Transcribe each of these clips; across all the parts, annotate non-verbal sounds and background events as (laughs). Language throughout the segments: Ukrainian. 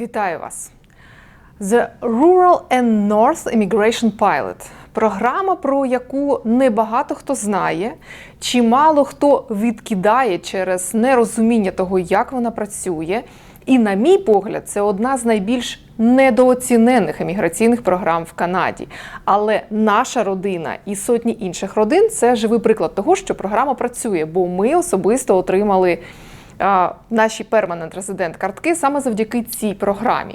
Вітаю вас! The Rural and North Immigration Pilot програма, про яку небагато хто знає, чи мало хто відкидає через нерозуміння того, як вона працює. І, на мій погляд, це одна з найбільш недооцінених еміграційних програм в Канаді. Але наша родина і сотні інших родин це живий приклад того, що програма працює, бо ми особисто отримали наші перманент резидент картки саме завдяки цій програмі.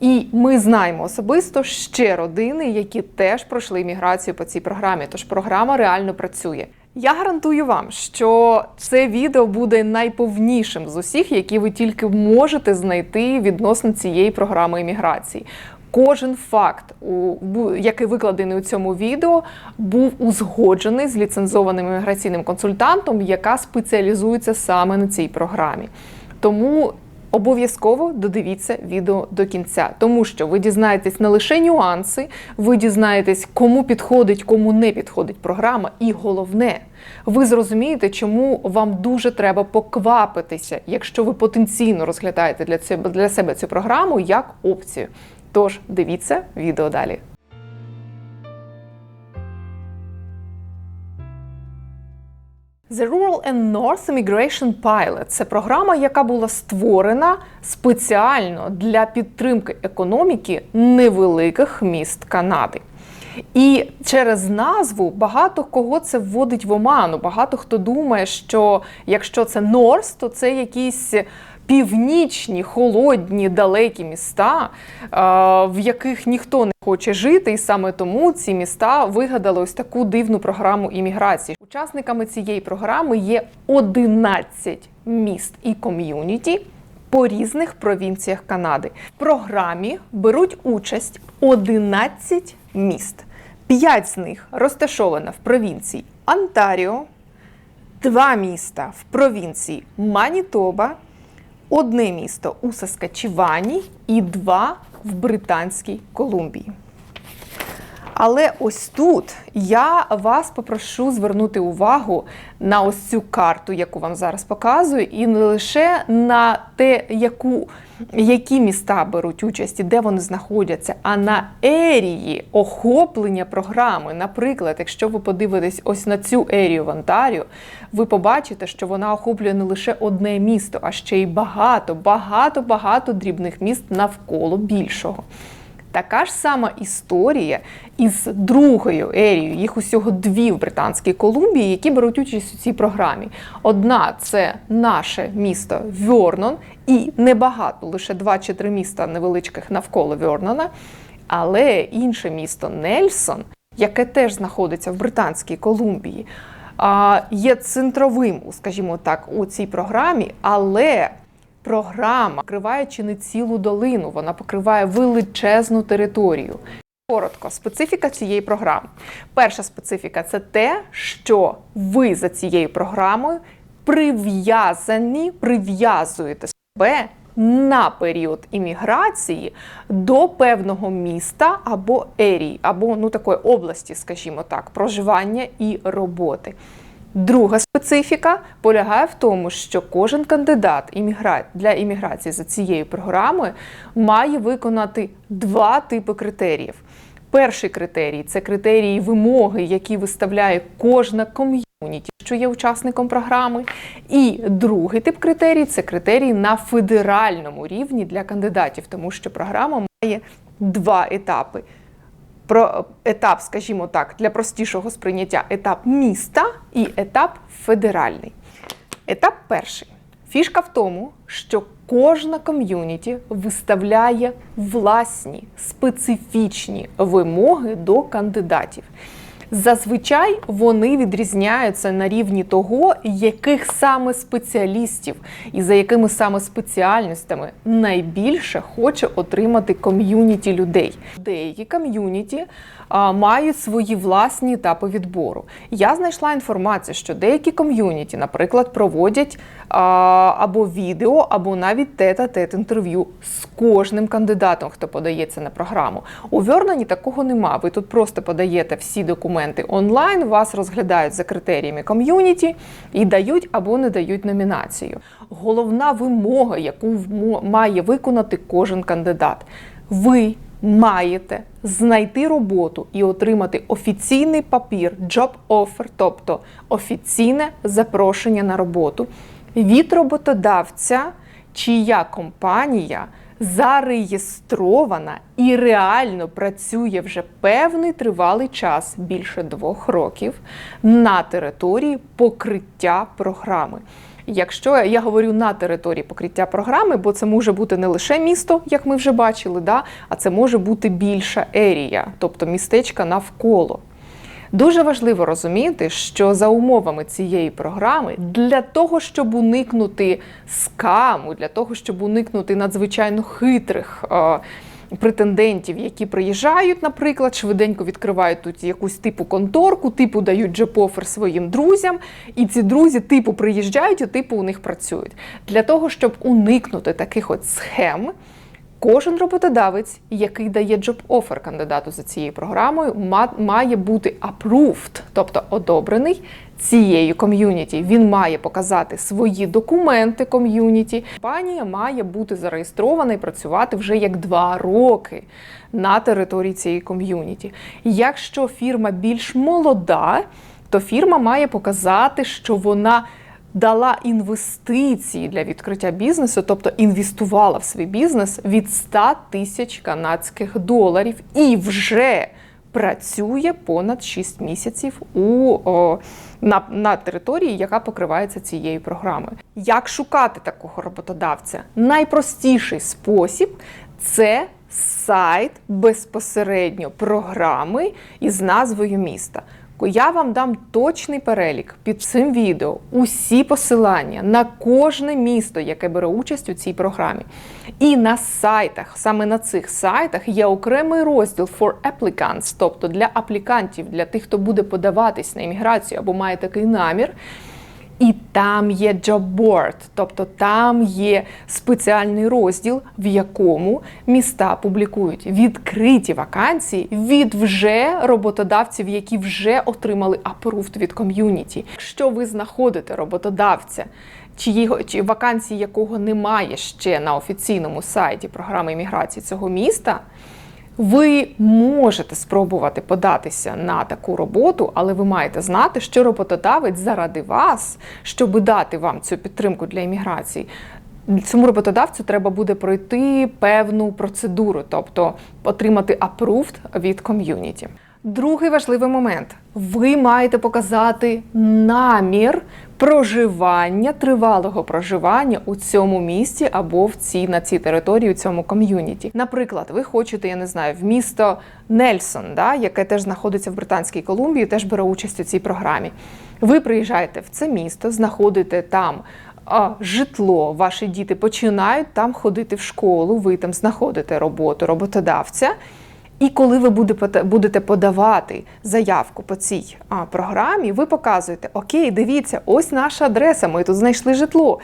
І ми знаємо особисто ще родини, які теж пройшли імміграцію по цій програмі. Тож програма реально працює. Я гарантую вам, що це відео буде найповнішим з усіх, які ви тільки можете знайти відносно цієї програми імміграції. Кожен факт, який викладений у цьому відео, був узгоджений з ліцензованим імміграційним консультантом, яка спеціалізується саме на цій програмі. Тому обов'язково додивіться відео до кінця, тому що ви дізнаєтесь не лише нюанси, ви дізнаєтесь, кому підходить, кому не підходить програма, і головне, ви зрозумієте, чому вам дуже треба поквапитися, якщо ви потенційно розглядаєте для себе, цю програму як опцію. Тож дивіться відео далі. The Rural and North Immigration Pilot – це програма, яка була створена спеціально для підтримки економіки невеликих міст Канади. І через назву багато кого це вводить в оману. Багато хто думає, що якщо це North, то це якісь північні, холодні, далекі міста, е, в яких ніхто не хоче жити, і саме тому ці міста вигадали ось таку дивну програму імміграції. Учасниками цієї програми є 11 міст і ком'юніті по різних провінціях Канади. В програмі беруть участь 11 міст. П'ять з них розташовано в провінції Онтаріо, два міста в провінції Манітоба, одне місто у Саскачевані і два в Британській Колумбії. Але ось тут я вас попрошу звернути увагу на ось цю карту, яку вам зараз показую, і не лише на те, яку, які міста беруть участь і де вони знаходяться, а на ерії охоплення програми. Наприклад, якщо ви подивитесь ось на цю ерію в Онтаріо, ви побачите, що вона охоплює не лише одне місто, а ще й багато, багато, багато дрібних міст навколо більшого. Така ж сама історія із другою ерією. Їх усього дві в Британській Колумбії, які беруть участь у цій програмі. Одна це наше місто Вьорнон, і небагато, лише два чи три міста невеличких навколо Вьорнона. Але інше місто Нельсон, яке теж знаходиться в Британській Колумбії, є центровим, скажімо так, у цій програмі, але програма покриває чи не цілу долину, вона покриває величезну територію. Коротко, специфіка цієї програми. Перша специфіка це те, що ви за цією програмою прив'язані, прив'язуєте себе на період імміграції до певного міста або ерії, або ну такої області, скажімо так, проживання і роботи. Друга специфіка полягає в тому, що кожен кандидат для імміграції за цією програмою має виконати два типи критеріїв. Перший критерій це критерії вимоги, які виставляє кожна ком'юніті, що є учасником програми. І другий тип критерій це критерії на федеральному рівні для кандидатів, тому що програма має два етапи про етап, скажімо так, для простішого сприйняття етап міста і етап федеральний. Етап перший. Фішка в тому, що кожна ком'юніті виставляє власні специфічні вимоги до кандидатів. Зазвичай вони відрізняються на рівні того, яких саме спеціалістів і за якими саме спеціальностями найбільше хоче отримати ком'юніті людей. Деякі ком'юніті мають свої власні етапи відбору. Я знайшла інформацію, що деякі ком'юніті, наприклад, проводять а, або відео, або навіть тет-а-тет інтерв'ю з кожним кандидатом, хто подається на програму. У Верноні такого нема. Ви тут просто подаєте всі документи документи онлайн, вас розглядають за критеріями ком'юніті і дають або не дають номінацію. Головна вимога, яку має виконати кожен кандидат. Ви маєте знайти роботу і отримати офіційний папір job offer, тобто офіційне запрошення на роботу від роботодавця, чия компанія зареєстрована і реально працює вже певний тривалий час, більше двох років, на території покриття програми. Якщо я говорю на території покриття програми, бо це може бути не лише місто, як ми вже бачили, да, а це може бути більша ерія, тобто містечка навколо. Дуже важливо розуміти, що за умовами цієї програми для того, щоб уникнути скаму, для того, щоб уникнути надзвичайно хитрих е, претендентів, які приїжджають, наприклад, швиденько відкривають тут якусь типу конторку, типу дають джепофер своїм друзям, і ці друзі типу приїжджають, і типу у них працюють. Для того, щоб уникнути таких от схем. Кожен роботодавець, який дає job offer кандидату за цією програмою, має бути approved, тобто одобрений цією ком'юніті. Він має показати свої документи ком'юніті. Компанія має бути зареєстрована і працювати вже як два роки на території цієї ком'юніті. Якщо фірма більш молода, то фірма має показати, що вона дала інвестиції для відкриття бізнесу, тобто інвестувала в свій бізнес від 100 тисяч канадських доларів і вже працює понад 6 місяців у, о, на, на території, яка покривається цією програмою. Як шукати такого роботодавця? Найпростіший спосіб це сайт безпосередньо програми із назвою міста. Я вам дам точний перелік під цим відео, усі посилання на кожне місто, яке бере участь у цій програмі. І на сайтах, саме на цих сайтах, є окремий розділ for applicants, тобто для аплікантів, для тих, хто буде подаватись на імміграцію або має такий намір. І там є job тобто там є спеціальний розділ, в якому міста публікують відкриті вакансії від вже роботодавців, які вже отримали approved від ком'юніті. Якщо ви знаходите роботодавця, чиї чи вакансії якого немає ще на офіційному сайті програми імміграції цього міста. Ви можете спробувати податися на таку роботу, але ви маєте знати, що роботодавець заради вас, щоб дати вам цю підтримку для імміграції, цьому роботодавцю треба буде пройти певну процедуру, тобто отримати approved від ком'юніті. Другий важливий момент: ви маєте показати намір проживання, тривалого проживання у цьому місті або в цій на цій території, у цьому ком'юніті. Наприклад, ви хочете, я не знаю, в місто Нельсон, да, яке теж знаходиться в Британській Колумбії, теж бере участь у цій програмі. Ви приїжджаєте в це місто, знаходите там. а, Житло, ваші діти починають там ходити в школу, ви там знаходите роботу роботодавця. І коли ви буде- будете подавати заявку по цій програмі, ви показуєте: Окей, дивіться, ось наша адреса, ми тут знайшли житло.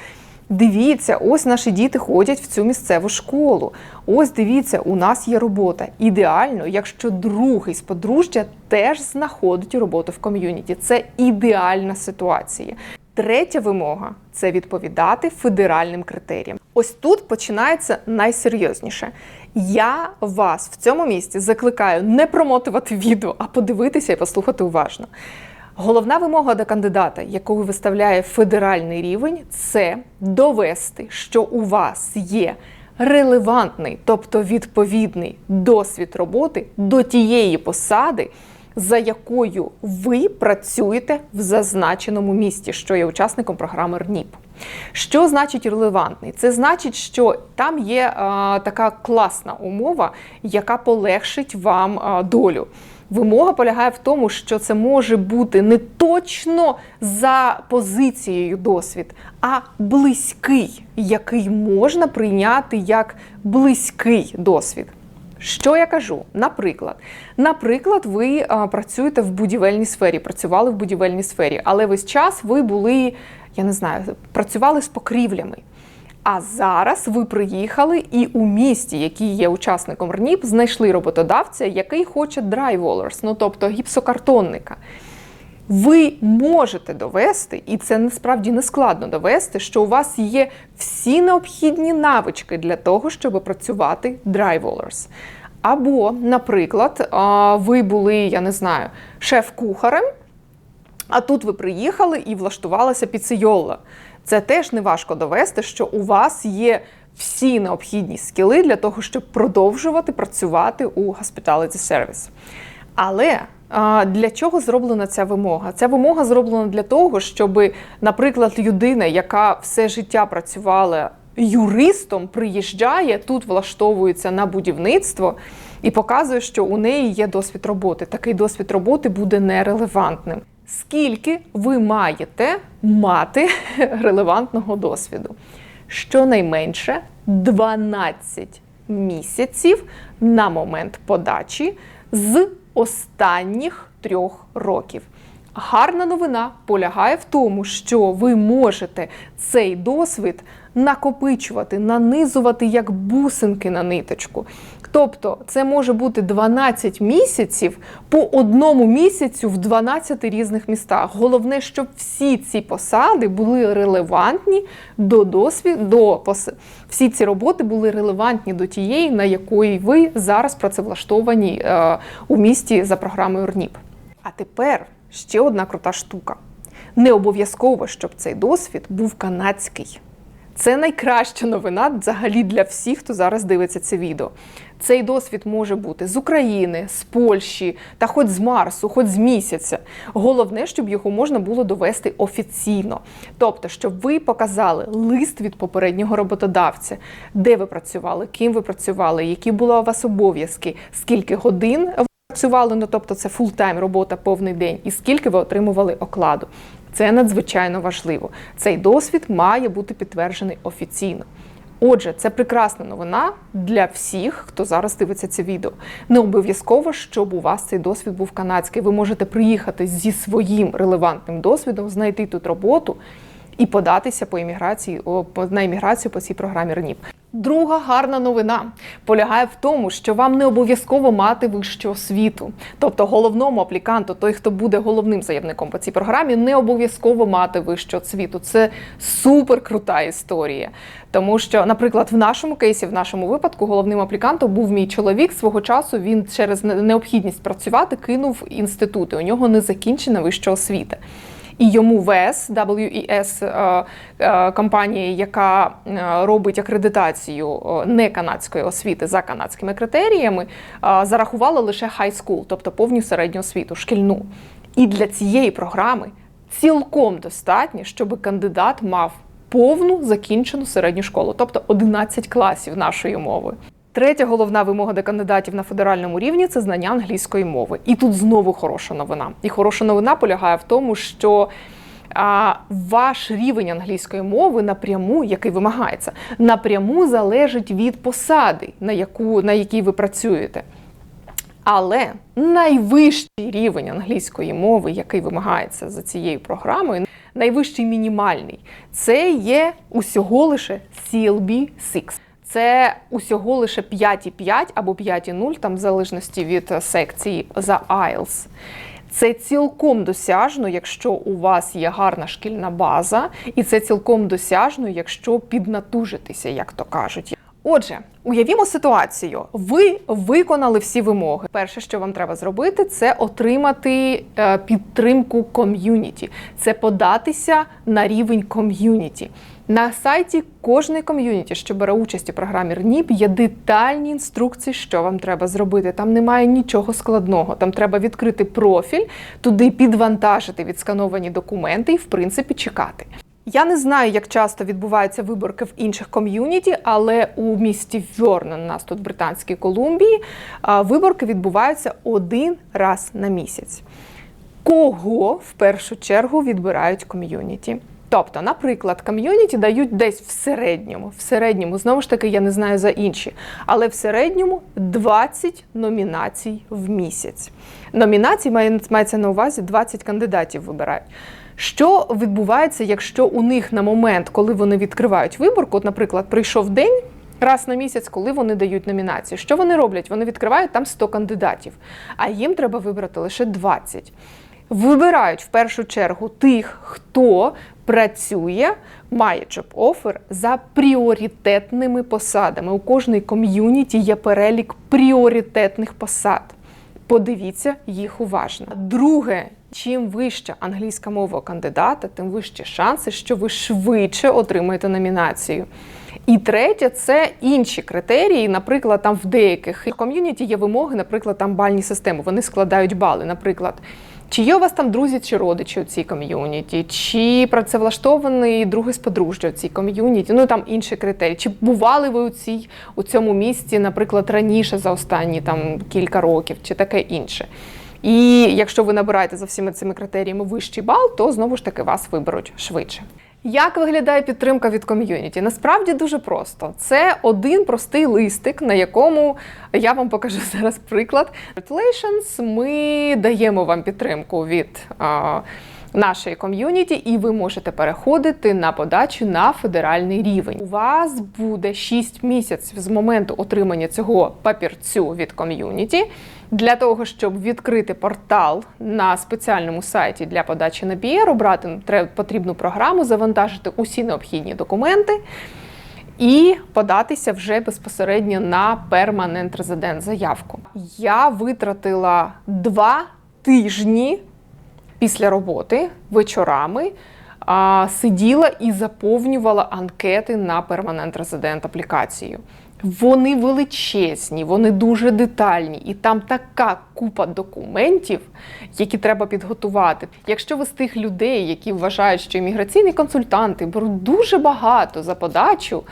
Дивіться, ось наші діти ходять в цю місцеву школу. Ось дивіться, у нас є робота. Ідеально, якщо другий з подружжя теж знаходить роботу в ком'юніті. Це ідеальна ситуація. Третя вимога це відповідати федеральним критеріям. Ось тут починається найсерйозніше. Я вас в цьому місці закликаю не промотувати відео, а подивитися і послухати уважно. Головна вимога до кандидата, яку виставляє федеральний рівень, це довести, що у вас є релевантний, тобто відповідний досвід роботи до тієї посади, за якою ви працюєте в зазначеному місті, що є учасником програми РНІП. Що значить релевантний? Це значить, що там є е, така класна умова, яка полегшить вам е, долю. Вимога полягає в тому, що це може бути не точно за позицією досвід, а близький, який можна прийняти як близький досвід. Що я кажу? Наприклад, наприклад, ви а, працюєте в будівельній сфері, працювали в будівельній сфері, але весь час ви були, я не знаю, працювали з покрівлями. А зараз ви приїхали і у місті, який є учасником РНІП, знайшли роботодавця, який хоче драйволерс, ну тобто гіпсокартонника. Ви можете довести, і це насправді не складно довести, що у вас є всі необхідні навички для того, щоб працювати drywallers. Або, наприклад, ви були, я не знаю, шеф-кухарем, а тут ви приїхали і влаштувалися піцейола. Це теж не важко довести, що у вас є всі необхідні скіли для того, щоб продовжувати працювати у hospitality service. Але для чого зроблена ця вимога? Ця вимога зроблена для того, щоб, наприклад, людина, яка все життя працювала юристом, приїжджає, тут влаштовується на будівництво і показує, що у неї є досвід роботи. Такий досвід роботи буде нерелевантним. Скільки ви маєте мати (laughs) релевантного досвіду? Щонайменше 12 місяців на момент подачі з останніх трьох років. Гарна новина полягає в тому, що ви можете цей досвід накопичувати, нанизувати як бусинки на ниточку. Тобто це може бути 12 місяців по одному місяцю в 12 різних містах. Головне, щоб всі ці посади були релевантні до досвіду, до пос... всі ці роботи були релевантні до тієї, на якої ви зараз працевлаштовані е, у місті за програмою РНІП. А тепер ще одна крута штука. Не обов'язково, щоб цей досвід був канадський. Це найкраща новина взагалі для всіх, хто зараз дивиться це відео. Цей досвід може бути з України, з Польщі та хоч з Марсу, хоч з місяця. Головне, щоб його можна було довести офіційно. Тобто, щоб ви показали лист від попереднього роботодавця, де ви працювали, ким ви працювали, які були у вас обов'язки, скільки годин працювали, ну тобто це фултайм робота повний день, і скільки ви отримували окладу. Це надзвичайно важливо. Цей досвід має бути підтверджений офіційно. Отже, це прекрасна новина для всіх, хто зараз дивиться це відео. Не обов'язково, щоб у вас цей досвід був канадський. Ви можете приїхати зі своїм релевантним досвідом, знайти тут роботу і податися по імміграції на імміграцію по цій програмі РНІП. Друга гарна новина полягає в тому, що вам не обов'язково мати вищу освіту. Тобто головному апліканту, той, хто буде головним заявником по цій програмі, не обов'язково мати вищу освіту. Це супер крута історія. Тому що, наприклад, в нашому кейсі, в нашому випадку, головним аплікантом був мій чоловік. Свого часу він через необхідність працювати кинув інститути. У нього не закінчена вища освіта. І йому ВЕС, WES, е, е, компанія, яка е, робить акредитацію не канадської освіти за канадськими критеріями, зарахувала лише high school, тобто повню середню освіту, шкільну. І для цієї програми цілком достатньо, щоб кандидат мав повну закінчену середню школу, тобто 11 класів нашої мови. Третя головна вимога до кандидатів на федеральному рівні це знання англійської мови. І тут знову хороша новина. І хороша новина полягає в тому, що а, ваш рівень англійської мови напряму, який вимагається, напряму залежить від посади, на яку на якій ви працюєте. Але найвищий рівень англійської мови, який вимагається за цією програмою, найвищий мінімальний, це є усього лише CLB 6 це усього лише 5,5 або 5,0, там в залежності від секції за IELTS. Це цілком досяжно, якщо у вас є гарна шкільна база, і це цілком досяжно, якщо піднатужитися, як то кажуть. Отже, уявімо ситуацію. Ви виконали всі вимоги. Перше, що вам треба зробити, це отримати е, підтримку ком'юніті, це податися на рівень ком'юніті. На сайті кожної ком'юніті, що бере участь у програмі РНІП, є детальні інструкції, що вам треба зробити. Там немає нічого складного. Там треба відкрити профіль, туди підвантажити відскановані документи і, в принципі, чекати. Я не знаю, як часто відбуваються виборки в інших ком'юніті, але у місті Вьорнен, у нас тут в Британській Колумбії, виборки відбуваються один раз на місяць. Кого в першу чергу відбирають ком'юніті? Тобто, наприклад, ком'юніті дають десь в середньому. В середньому, знову ж таки, я не знаю за інші, але в середньому 20 номінацій в місяць. Номінацій мається на увазі 20 кандидатів вибирають. Що відбувається, якщо у них на момент, коли вони відкривають виборку, от, наприклад, прийшов день раз на місяць, коли вони дають номінацію, що вони роблять? Вони відкривають там 100 кандидатів, а їм треба вибрати лише 20. Вибирають в першу чергу тих, хто працює, має offer за пріоритетними посадами. У кожної ком'юніті є перелік пріоритетних посад. Подивіться їх уважно. Друге, чим вища англійська мова кандидата, тим вищі шанси, що ви швидше отримаєте номінацію. І третє це інші критерії. Наприклад, там в деяких ком'юніті є вимоги, наприклад, там бальні системи. Вони складають бали. Наприклад, чи є у вас там друзі чи родичі у цій ком'юніті, чи працевлаштований другий з подружжя у цій ком'юніті, ну там інші критерії. Чи бували ви у цій у цьому місці, наприклад, раніше за останні там кілька років, чи таке інше. І якщо ви набираєте за всіми цими критеріями вищий бал, то знову ж таки вас виберуть швидше. Як виглядає підтримка від ком'юніті? Насправді дуже просто. Це один простий листик, на якому я вам покажу (laughs) зараз приклад. Congratulations, Ми даємо вам підтримку від а, нашої ком'юніті, і ви можете переходити на подачу на федеральний рівень. У вас буде 6 місяців з моменту отримання цього папірцю від ком'юніті. Для того, щоб відкрити портал на спеціальному сайті для подачі на BR, обрати потрібну програму, завантажити усі необхідні документи і податися вже безпосередньо на перманент резидент заявку. Я витратила два тижні після роботи вечорами. А, сиділа і заповнювала анкети на перманент резидент аплікацію. Вони величезні, вони дуже детальні, і там така купа документів, які треба підготувати. Якщо ви з тих людей, які вважають, що імміграційні консультанти беруть дуже багато за подачу.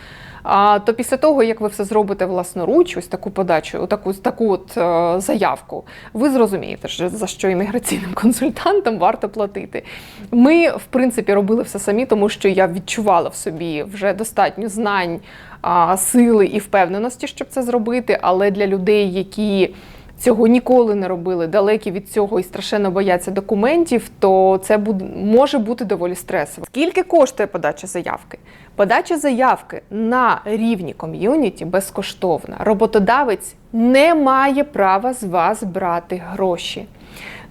А то після того, як ви все зробите власноруч, ось таку подачу, таку таку от е, заявку, ви зрозумієте, за що імміграційним (laughs) консультантам варто платити. Ми, в принципі, робили все самі, тому що я відчувала в собі вже достатньо знань, сили і впевненості, щоб це зробити. Але для людей, які Цього ніколи не робили, далекі від цього і страшенно бояться документів, то це може бути доволі стресово. Скільки коштує подача заявки? Подача заявки на рівні ком'юніті безкоштовна. Роботодавець не має права з вас брати гроші.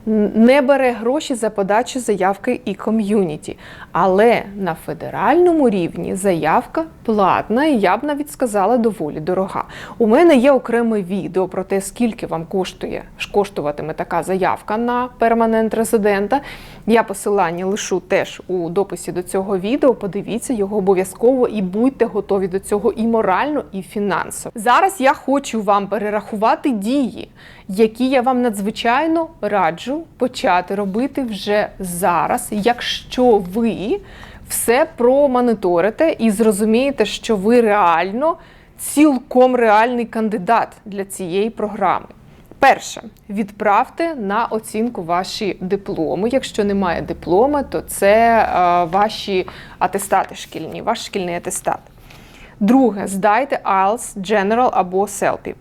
Не бере гроші за подачу заявки і ком'юніті. Але на федеральному рівні заявка платна, і я б навіть сказала доволі дорога. У мене є окреме відео про те, скільки вам коштує коштуватиме така заявка на перманент резидента. Я посилання лишу теж у дописі до цього відео. Подивіться його обов'язково і будьте готові до цього і морально, і фінансово. Зараз я хочу вам перерахувати дії, які я вам надзвичайно раджу почати робити вже зараз, якщо ви все промоніторите і зрозумієте, що ви реально цілком реальний кандидат для цієї програми. Перше, відправте на оцінку ваші дипломи. Якщо немає диплома, то це е, ваші атестати шкільні, ваш шкільний атестат. Друге, здайте IELTS, General або CELPIP.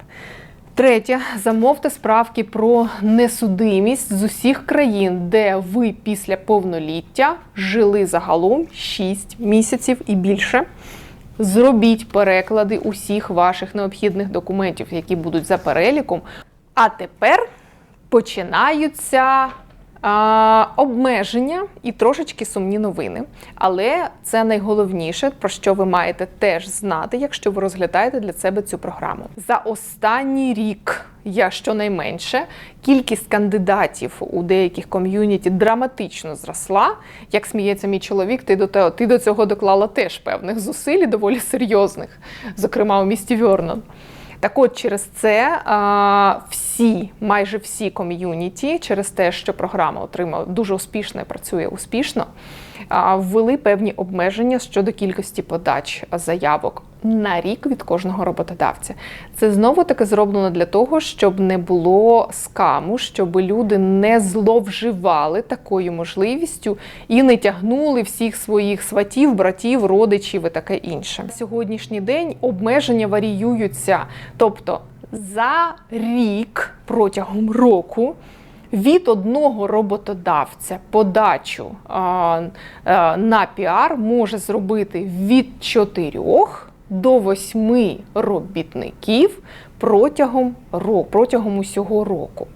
Третє, замовте справки про несудимість з усіх країн, де ви після повноліття жили загалом 6 місяців і більше. Зробіть переклади усіх ваших необхідних документів, які будуть за переліком. А тепер починаються а, обмеження і трошечки сумні новини. Але це найголовніше, про що ви маєте теж знати, якщо ви розглядаєте для себе цю програму. За останній рік я щонайменше кількість кандидатів у деяких ком'юніті драматично зросла. Як сміється мій чоловік, ти до того, ти до цього доклала теж певних зусиль, доволі серйозних, зокрема у місті Вьорнон. Так от через це всі, майже всі ком'юніті, через те, що програма отримала дуже успішно і працює успішно, ввели певні обмеження щодо кількості подач заявок на рік від кожного роботодавця. Це знову таки зроблено для того, щоб не було скаму, щоб люди не зловживали такою можливістю і не тягнули всіх своїх сватів, братів, родичів і таке інше. На сьогоднішній день обмеження варіюються, тобто за рік протягом року. Від одного роботодавця подачу а, на піар може зробити від 4 до 8 робітників протягом протягом усього року.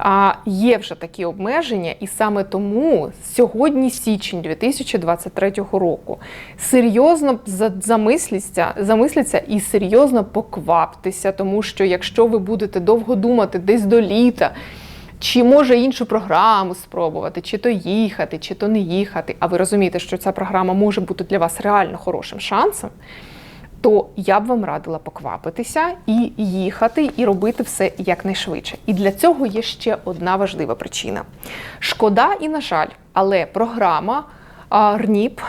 А є вже такі обмеження, і саме тому сьогодні січень 2023 року серйозно за- замисліться, замисліться і серйозно покваптеся, тому що якщо ви будете довго думати десь до літа. Чи може іншу програму спробувати, чи то їхати, чи то не їхати, а ви розумієте, що ця програма може бути для вас реально хорошим шансом, то я б вам радила поквапитися і їхати, і робити все якнайшвидше. І для цього є ще одна важлива причина. Шкода і на жаль, але програма РНІП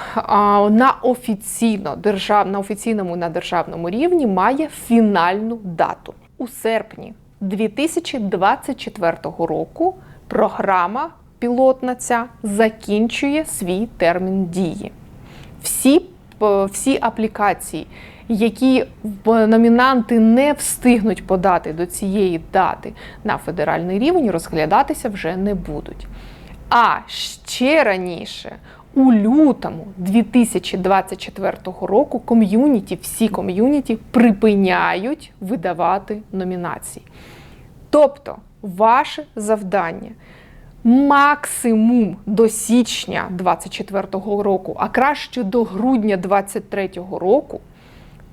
на офіційно держав, офіційному на державному рівні має фінальну дату у серпні 2024 року. Програма пілотна ця закінчує свій термін дії. Всі, всі аплікації, які в- номінанти не встигнуть подати до цієї дати на федеральний рівень, розглядатися вже не будуть. А ще раніше, у лютому 2024 року, ком'юніті, всі ком'юніті припиняють видавати номінації. Тобто, ваше завдання максимум до січня 2024 року, а краще до грудня 2023 року,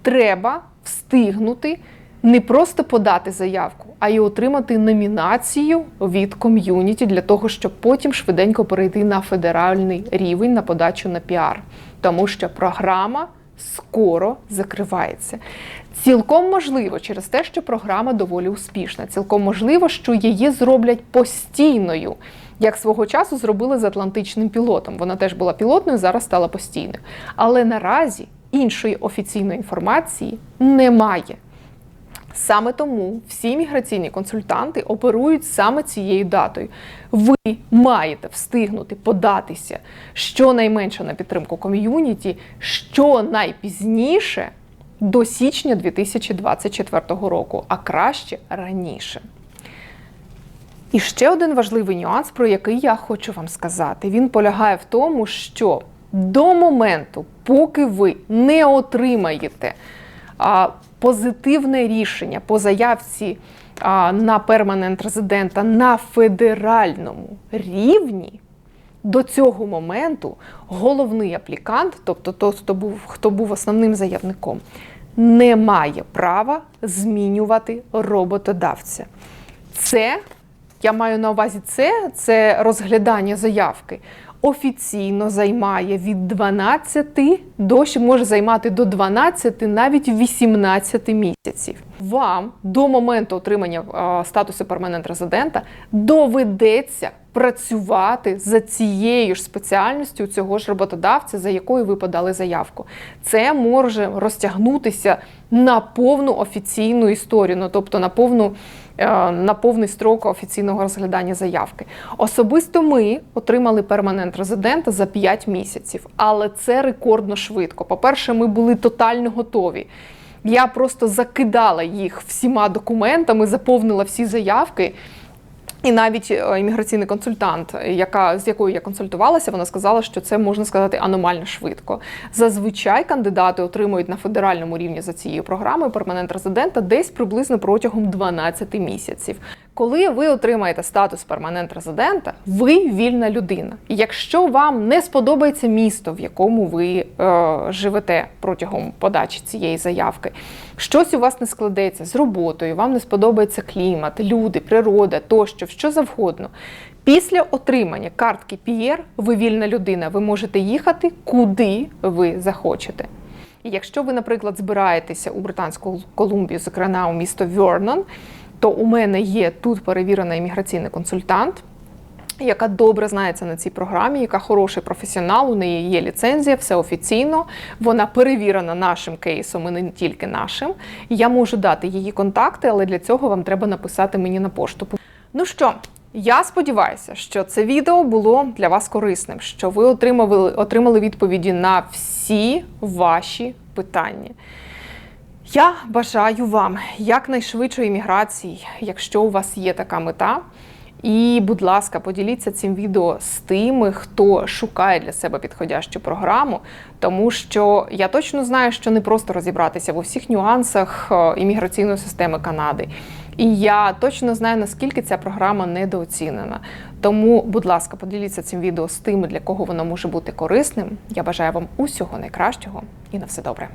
треба встигнути не просто подати заявку, а й отримати номінацію від ком'юніті для того, щоб потім швиденько перейти на федеральний рівень на подачу на піар. Тому що програма скоро закривається. Цілком можливо, через те, що програма доволі успішна. Цілком можливо, що її зроблять постійною, як свого часу зробили з Атлантичним пілотом. Вона теж була пілотною, зараз стала постійною. Але наразі іншої офіційної інформації немає. Саме тому всі міграційні консультанти оперують саме цією датою. Ви маєте встигнути податися щонайменше на підтримку ком'юніті, щонайпізніше до січня 2024 року, а краще раніше. І ще один важливий нюанс, про який я хочу вам сказати. Він полягає в тому, що до моменту, поки ви не отримаєте позитивне рішення по заявці на перманент резидента на федеральному рівні, до цього моменту головний аплікант, тобто той, хто був, хто був основним заявником, не має права змінювати роботодавця. Це я маю на увазі це, це розглядання заявки. Офіційно займає від 12 до може займати до 12, навіть 18 місяців. Вам до моменту отримання статусу перманент резидента доведеться працювати за цією ж спеціальністю цього ж роботодавця, за якою ви подали заявку. Це може розтягнутися на повну офіційну історію, ну тобто на повну. е, На повний строк офіційного розглядання заявки. Особисто ми отримали перманент резидента за 5 місяців, але це рекордно швидко. По-перше, ми були тотально готові. Я просто закидала їх всіма документами, заповнила всі заявки. І навіть е, імміграційний консультант, яка з якою я консультувалася, вона сказала, що це можна сказати аномально швидко. Зазвичай кандидати отримують на федеральному рівні за цією програмою перманент резидента десь приблизно протягом 12 місяців. Коли ви отримаєте статус перманент резидента, ви вільна людина. І якщо вам не сподобається місто, в якому ви е, живете протягом подачі цієї заявки, щось у вас не складеться з роботою, вам не сподобається клімат, люди, природа тощо, що завгодно. Після отримання картки PR ви вільна людина, ви можете їхати куди ви захочете. І якщо ви, наприклад, збираєтеся у Британську Колумбію, зокрема у місто Вернон, то у мене є тут перевірений імміграційний консультант, яка добре знається на цій програмі, яка хороший професіонал, у неї є ліцензія, все офіційно. Вона перевірена нашим кейсом і не тільки нашим. Я можу дати її контакти, але для цього вам треба написати мені на пошту. Ну що, я сподіваюся, що це відео було для вас корисним, що ви отримали, отримали відповіді на всі ваші питання. Я бажаю вам якнайшвидшої міграції, якщо у вас є така мета. І, будь ласка, поділіться цим відео з тими, хто шукає для себе підходящу програму, тому що я точно знаю, що не просто розібратися в усіх нюансах е, імміграційної системи Канади. І я точно знаю, наскільки ця програма недооцінена. Тому, будь ласка, поділіться цим відео з тими, для кого воно може бути корисним. Я бажаю вам усього найкращого і на все добре.